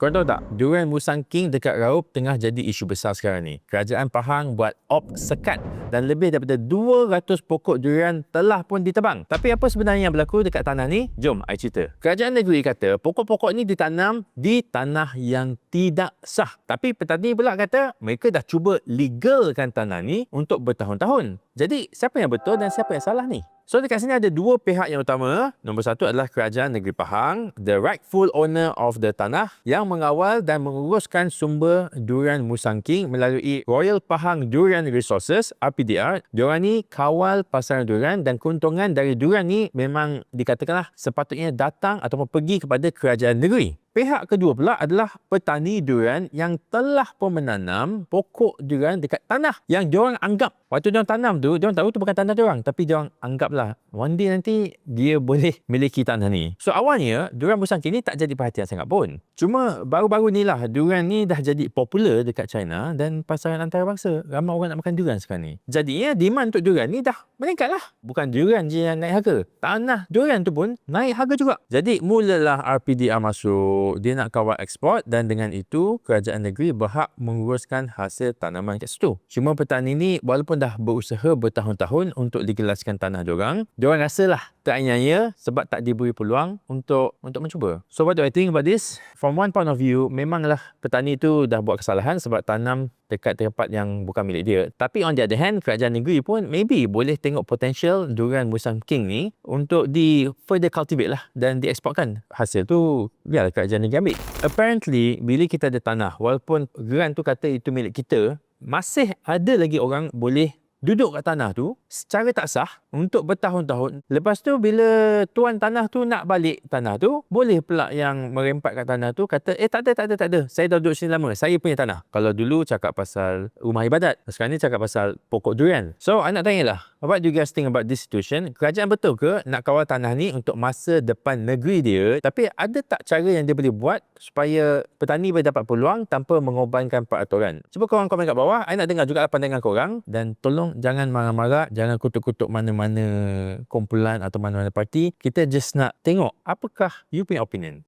Kau tahu tak, durian Musang King dekat Raup tengah jadi isu besar sekarang ni. Kerajaan Pahang buat op sekat dan lebih daripada 200 pokok durian telah pun ditebang. Tapi apa sebenarnya yang berlaku dekat tanah ni? Jom, I cerita. Kerajaan negeri kata pokok-pokok ni ditanam di tanah yang tidak sah. Tapi petani pula kata mereka dah cuba legalkan tanah ni untuk bertahun-tahun. Jadi, siapa yang betul dan siapa yang salah ni? So dekat sini ada dua pihak yang utama. Nombor satu adalah kerajaan negeri Pahang, the rightful owner of the tanah yang mengawal dan menguruskan sumber durian Musang King melalui Royal Pahang Durian Resources RPDR. Diorang ni kawal pasaran durian dan keuntungan dari durian ni memang dikatakanlah sepatutnya datang ataupun pergi kepada kerajaan negeri. Pihak kedua pula adalah petani durian yang telah pun menanam pokok durian dekat tanah yang diorang anggap waktu diorang tanam tu, diorang tahu tu bukan tanah diorang tapi diorang anggaplah one day nanti dia boleh miliki tanah ni. So awalnya durian musang ni tak jadi perhatian sangat pun. Cuma baru-baru ni lah durian ni dah jadi popular dekat China dan pasaran antarabangsa. Ramai orang nak makan durian sekarang ni. Jadinya demand untuk durian ni dah meningkat lah. Bukan durian je yang naik harga. Tanah durian tu pun naik harga juga. Jadi mulalah RPDR masuk dia nak kawal ekspor dan dengan itu kerajaan negeri berhak menguruskan hasil tanaman kat situ. Cuma petani ni walaupun dah berusaha bertahun-tahun untuk digelaskan tanah diorang, diorang rasalah tak nyaya sebab tak diberi peluang untuk untuk mencuba. So what do I think about this? From one point of view, memanglah petani tu dah buat kesalahan sebab tanam dekat tempat yang bukan milik dia. Tapi on the other hand, kerajaan negeri pun maybe boleh tengok potential durian Musang King ni untuk di further cultivate lah dan dieksporkan. Hasil tu biarlah kerajaan negeri ambil. Apparently, bila kita ada tanah, walaupun geran tu kata itu milik kita, masih ada lagi orang boleh duduk kat tanah tu secara tak sah untuk bertahun-tahun. Lepas tu bila tuan tanah tu nak balik tanah tu, boleh pula yang merempat kat tanah tu kata, eh tak ada, tak ada, tak ada. Saya dah duduk sini lama. Saya punya tanah. Kalau dulu cakap pasal rumah ibadat. Sekarang ni cakap pasal pokok durian. So, I nak tanyalah. What do you guys think about this situation? Kerajaan betul ke nak kawal tanah ni untuk masa depan negeri dia? Tapi ada tak cara yang dia boleh buat supaya petani boleh dapat peluang tanpa mengorbankan peraturan? Cuba korang komen kat bawah. I nak dengar juga pandangan korang. Dan tolong jangan marah-marah, jangan kutuk-kutuk mana-mana kumpulan atau mana-mana parti. Kita just nak tengok apakah you punya opinion.